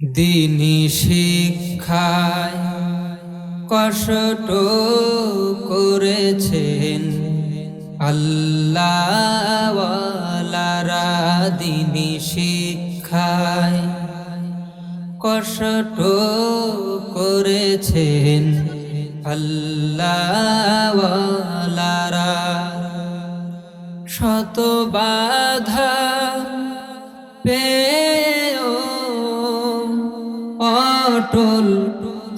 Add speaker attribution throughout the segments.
Speaker 1: দিনী শিক্ষায় কষ্ট করেছেন আল্লাহওয়ালারা দিনী শিক্ষায় কষ্ট করেছেন আল্লাহওয়ালারা শত বাধা পেয়েও অটল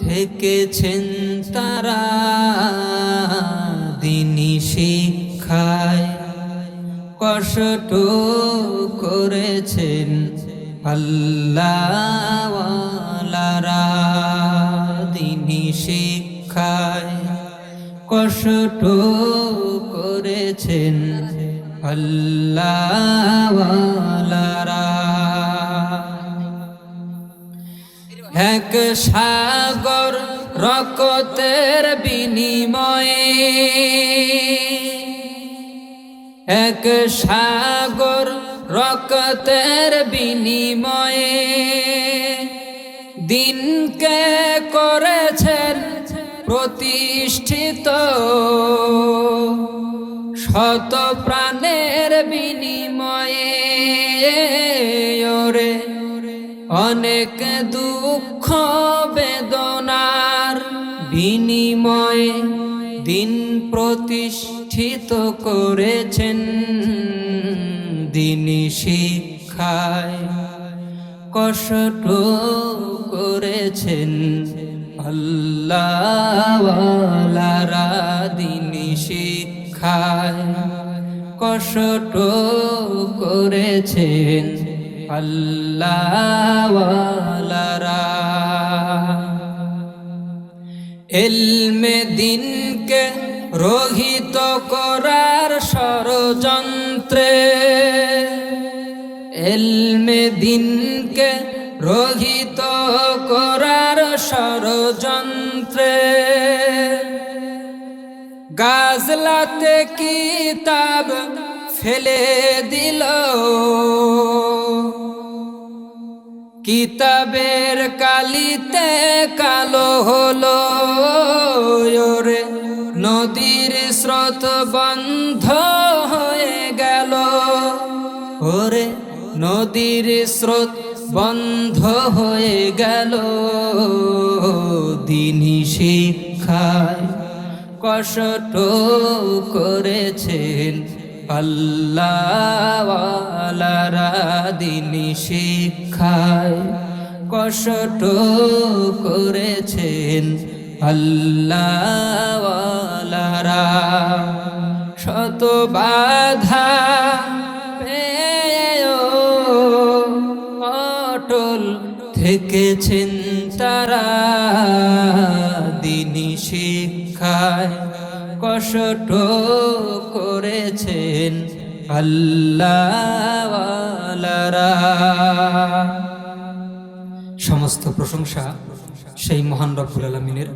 Speaker 1: থেকেছেন তারা দিনী শিক্ষায় কষ্ট করেছেন আল্লাহওয়ালারা দিনী শিক্ষায় কষ্ট করেছেন আল্লাহওয়ালারা। এক সাগর রকতের বিনিময়ে, এক সাগর রকতের বিনিময়ে দিনকে করেছেন প্রতিষ্ঠিত শত প্রাণের বিনিময়ে। ওরে অনেক দুঃখ বেদনার বিনিময়ে দিন প্রতিষ্ঠিত করেছেন দিনী শিক্ষায়। কষ্ট করেছেন আল্লাহওয়ালারা দিন শিক্ষায়। কষ্ট করেছেন এলমে দিনকে রোহিত করার ষড়যন্ত্রে। এলমে দিনকে রোহিত করার ষড়যন্ত্রে। গাজলাতে কিতাব ফেলে দিল। কিতাবের কালিতে কালো হলো ওরে। নদীর স্রোত বন্ধ হয়ে গেল। ওরে, নদীর স্রোত বন্ধ হয়ে গেল। দিনী শিক্ষায় কষ্ট করেছেন আল্লাহওয়ালারা দিনী শিক্ষায় কষ্ট করেছেন আল্লাহওয়ালারা। শত বাধা অটল থেকেছেন তারা দিনী শিক্ষায়। কষ্ট করেছেন আল্লাহওয়ালারা। সমস্ত প্রশংসা সেই মহান রব্বুল আলমিনের।